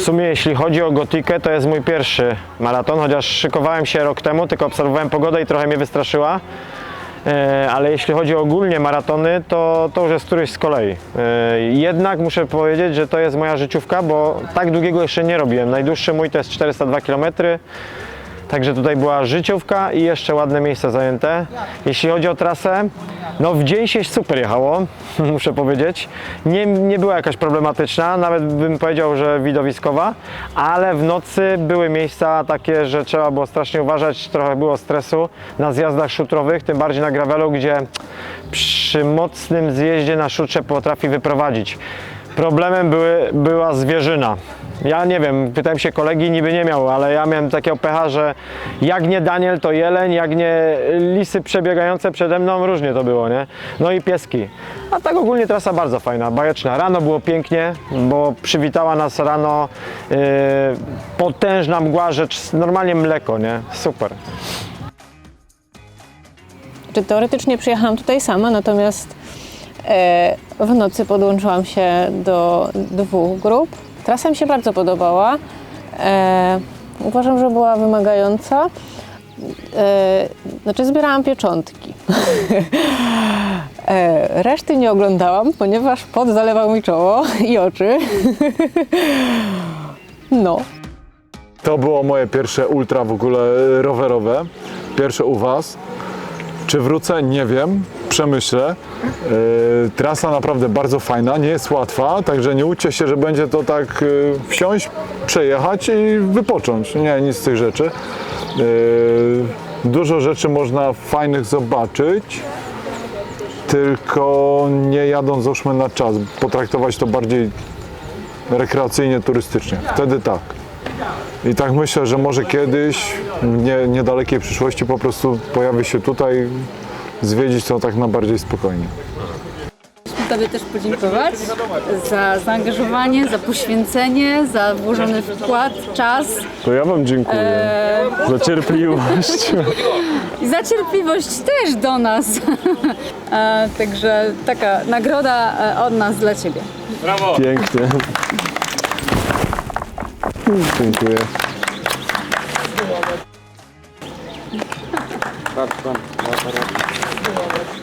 sumie jeśli chodzi o gotikę, to jest mój pierwszy maraton, chociaż szykowałem się rok temu, tylko obserwowałem pogodę i trochę mnie wystraszyła. E, Ale jeśli chodzi ogólnie maratony, to, to już jest któryś z kolei. E, Jednak muszę powiedzieć, że to jest moja życiówka, bo tak długiego jeszcze nie robiłem. Najdłuższy mój to jest 402 km. Także tutaj była życiówka i jeszcze ładne miejsca zajęte. Jeśli chodzi o trasę, no w dzień się super jechało, muszę powiedzieć. Nie, nie była jakaś problematyczna, nawet bym powiedział, że widowiskowa, ale w nocy były miejsca takie, że trzeba było strasznie uważać, trochę było stresu na zjazdach szutrowych, tym bardziej na gravelu, gdzie przy mocnym zjeździe na szutrze potrafi wyprowadzić. Problemem były, była zwierzyna. Ja nie wiem, pytałem się kolegi, niby nie miał, ale ja miałem takiego pecha, że jak nie Daniel, to jeleń, jak nie lisy przebiegające przede mną, różnie to było, nie? No i pieski. A tak ogólnie trasa bardzo fajna, bajeczna. Rano było pięknie, bo przywitała nas rano yy, potężna mgła, rzecz normalnie mleko, nie? Super. Czy teoretycznie przyjechałam tutaj sama, natomiast e, w nocy podłączyłam się do dwóch grup. Trasa mi się bardzo podobała. E, uważam, że była wymagająca. E, znaczy zbierałam pieczątki. e, reszty nie oglądałam, ponieważ pot zalewał mi czoło i oczy. no. To było moje pierwsze ultra w ogóle rowerowe. Pierwsze u Was. Czy wrócę? Nie wiem. Przemyślę. Yy, trasa naprawdę bardzo fajna, nie jest łatwa, także nie łudźcie się, że będzie to tak yy, wsiąść, przejechać i wypocząć. Nie, nic z tych rzeczy. Yy, dużo rzeczy można fajnych zobaczyć, tylko nie jadąc załóżmy na czas, potraktować to bardziej rekreacyjnie, turystycznie. Wtedy tak. I tak myślę, że może kiedyś, w nie, niedalekiej przyszłości po prostu pojawi się tutaj, zwiedzić to tak na bardziej spokojnie. Tobie też podziękować za zaangażowanie, za poświęcenie, za włożony wkład, czas To ja Wam dziękuję Eee. za cierpliwość. i za cierpliwość też do nas. E, Także taka nagroda e, od nas dla Ciebie. Pięknie. Dziękuję. Так, так, так.